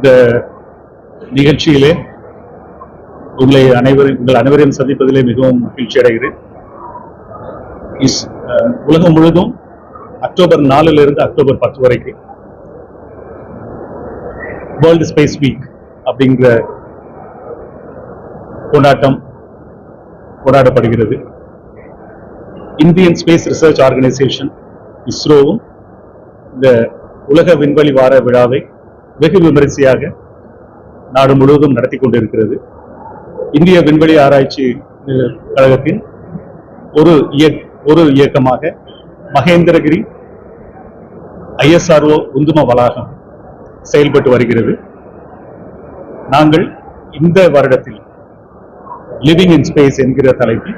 இந்த நிகழ்ச்சியிலே உங்களை அனைவரும் உங்கள் அனைவரையும் சந்திப்பதிலே மிகவும் மகிழ்ச்சி அடைகிறேன். உலகம் முழுதும் அக்டோபர் நாலுல இருந்து அக்டோபர் பத்து வரைக்கும் வேர்ல்டு ஸ்பேஸ் வீக் அப்படிங்கிற கொண்டாட்டம் கொண்டாடப்படுகிறது. இந்தியன் ஸ்பேஸ் ரிசர்ச் ஆர்கனைசேஷன் இஸ்ரோவும் இந்த உலக விண்வெளி வார விழாவை வெகு விமரிசையாக நாடு முழுவதும் நடத்தி கொண்டிருக்கிறது. இந்திய விண்வெளி ஆராய்ச்சி கழகத்தின் ஒரு இயக்- ஒரு இயக்கமாக மகேந்திரகிரி ஐஎஸ்ஆர்ஓ உந்தும வளாகம் செயல்பட்டு வருகிறது. நாங்கள் இந்த வருடத்தில் லிவிங் இன் ஸ்பேஸ் என்கிற தலைப்பில்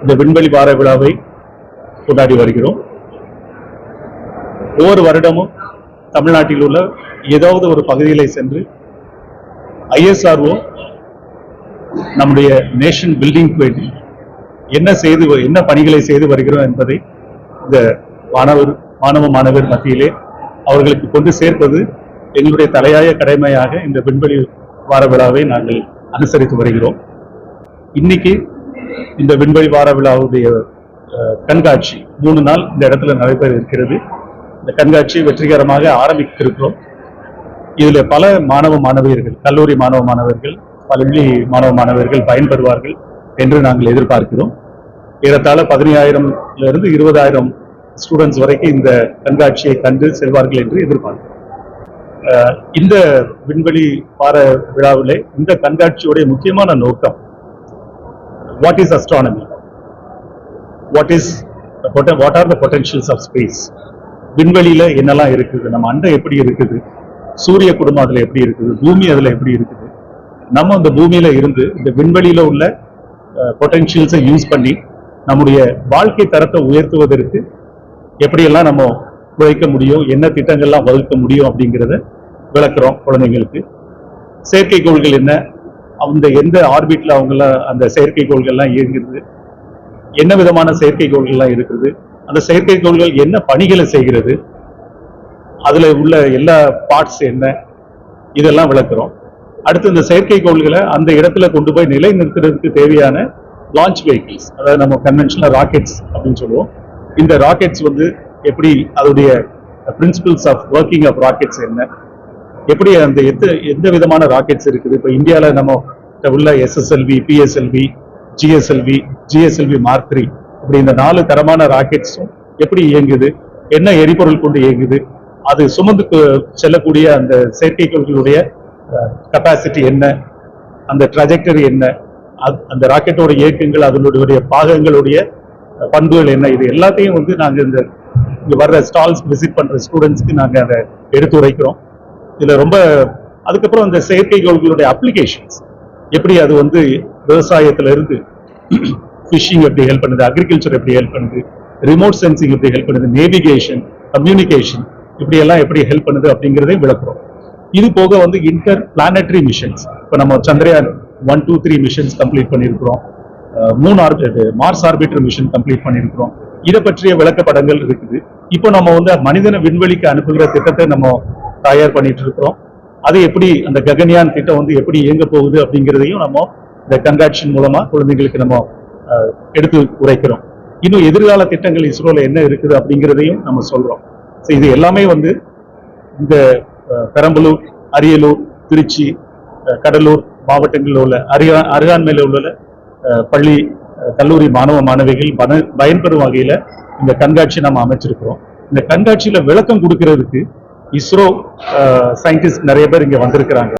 இந்த விண்வெளி வார விழாவை கொண்டாடி வருகிறோம். ஒவ்வொரு வருடமும் தமிழ்நாட்டில் உள்ள ஏதாவது ஒரு பகுதியிலே சென்று ஐஎஸ்ஆர்ஓ நம்முடைய நேஷன் பில்டிங் வேண்டி என்ன செய்து என்ன பணிகளை செய்து வருகிறோம் என்பதை இந்த மாணவர் மாணவ மாணவர் மத்தியிலே அவர்களுக்கு கொண்டு சேர்ப்பது எங்களுடைய தலையாய கடமையாக இந்த விண்வெளி வார விழாவை நாங்கள் அனுசரித்து வருகிறோம். இன்னைக்கு இந்த விண்வெளி வார விழாவுடைய கண்காட்சி மூணு நாள் இந்த இடத்துல நடைபெற இருக்கிறது. இந்த கண்காட்சி வெற்றிகரமாக ஆரம்பித்திருக்கிறோம். இதில் பல மாணவ மாணவியர்கள் கல்லூரி மாணவ மாணவர்கள் பள்ளி மாணவ மாணவர்கள் பயன்பெறுவார்கள் என்று நாங்கள் எதிர்பார்க்கிறோம். ஏறத்தாழ பதினையாயிரம்ல இருந்து இருபதாயிரம் ஸ்டூடெண்ட்ஸ் வரைக்கும் இந்த கண்காட்சியை கண்டு செல்வார்கள் என்று எதிர்பார்க்கிறோம். இந்த விண்வெளி பார விழாவிலே இந்த கண்காட்சியுடைய முக்கியமான நோக்கம் what is astronomy what is what are the potentials of space விண்வெளியில என்னெல்லாம் இருக்குது நம்ம அண்டை எப்படி இருக்குது சூரிய குடும்பம் அதுல எப்படி இருக்குது பூமி அதுல எப்படி இருக்குது நம்ம அந்த பூமியில இருந்து இந்த விண்வெளியில உள்ள பொட்டென்ஷியல்ஸை யூஸ் பண்ணி நம்முடைய வாழ்க்கை தரத்தை உயர்த்துவதற்கு எப்படியெல்லாம் நம்ம உழைக்க முடியும் என்ன திட்டங்கள்லாம் வகுக்க முடியும் அப்படிங்கிறத விளக்குறோம் குழந்தைங்களுக்கு. செயற்கைக்கோள்கள் என்ன அந்த எந்த ஆர்பிட்ல அவங்கள அந்த செயற்கைக்கோள்கள்லாம் இயங்குறது என்ன விதமான செயற்கைக்கோள்கள்லாம் இருக்குது அந்த செயற்கைக்கோள்கள் என்ன பணிகளை செய்கிறது? அதில் உள்ள எல்லா பார்ட்ஸ் என்ன? இதெல்லாம் விளக்குறோம். அடுத்து இந்த செயற்கைக்கோள்களை அந்த இடத்துல கொண்டு போய் நிலை நிறுத்துறதுக்கு தேவையான லான்ச் வெஹிக்கிள்ஸ் அதாவது நம்ம கன்வென்ஷனல் ராக்கெட்ஸ் அப்படின்னு சொல்லுவோம். இந்த ராக்கெட்ஸ் வந்து எப்படி அதோடைய principles of working of rockets என்ன? எப்படி அந்த எந்த எந்த விதமான ராக்கெட்ஸ் இருக்குது? இப்போ இந்தியாவில் நம்ம உள்ள SSLV PSLV GSLV GSLV mark three இப்படி இந்த நாலு தரமான ராக்கெட்ஸும் எப்படி இயங்குது? என்ன எரிபொருள் கொண்டு இயங்குது? அது சுமந்து செல்லக்கூடிய அந்த செயற்கைக்கோள்களுடைய கெப்பாசிட்டி என்ன? அந்த ட்ராஜெக்டரி என்ன? அது- அந்த ராக்கெட்டோட இயக்கங்கள் அதனுடைய பாகங்களுடைய பண்புகள் என்ன? இது எல்லாத்தையும் வந்து நாங்கள் இந்த இங்கே வர்ற ஸ்டால்ஸ் விசிட் பண்ணுற ஸ்டூடெண்ட்ஸ்க்கு நாங்கள் அதை எடுத்து உரைக்கிறோம். இதில் ரொம்ப அதுக்கப்புறம் இந்த செயற்கைக்கோள்களுடைய அப்ளிகேஷன்ஸ் எப்படி அது வந்து விவசாயத்திலிருந்து ஃபிஷிங் எப்படி ஹெல்ப் பண்ணுது அக்ரிகல்ச்சர் எப்படி ஹெல்ப் பண்ணுது ரிமோட் சென்சிங் எப்படி ஹெல்ப் பண்ணுது நேவிகேஷன் கம்யூனிகேஷன் இப்படி எல்லாம் எப்படி ஹெல்ப் பண்ணுது அப்படிங்கிறதையும் விளக்குறோம். இது போக வந்து இன்டர் பிளானட்டரி மிஷன்ஸ் இப்போ நம்ம Chandrayaan one two three missions complete பண்ணியிருக்கிறோம். மூணு orbit Mars orbiter mission complete பண்ணியிருக்கிறோம். இதை பற்றிய விளக்கப்படங்கள் இருக்குது. இப்போ நம்ம வந்து மனிதனை விண்வெளிக்கு அனுப்புகிற திட்டத்தை நம்ம தயார் பண்ணிட்டு இருக்கிறோம் அது எப்படி அந்த ககன்யான் திட்டம் வந்து எப்படி இயங்க போகுது அப்படிங்கிறதையும் நம்ம இந்த கண்காட்சி மூலமா குழந்தைங்களுக்கு நம்ம எடுத்து உரைக்கிறோம். இன்னும் எதிர்கால திட்டங்கள் இஸ்ரோல என்ன இருக்குது அப்படிங்கிறதையும் நம்ம சொல்றோம். ஸோ இது எல்லாமே வந்து இந்த பெரம்பலூர் அரியலூர் திருச்சி கடலூர் மாவட்டங்களில் உள்ள அருகா அருகாண்மையில் உள்ள பள்ளி கல்லூரி மாணவ மாணவிகள் பன- பயன்பெறும் வகையில இந்த கண்காட்சி நம்ம அமைச்சிருக்கிறோம். இந்த கண்காட்சியில விளக்கம் கொடுக்கறதுக்கு இஸ்ரோ சயின்டிஸ்ட் நிறைய பேர் இங்க வந்திருக்கிறாங்க.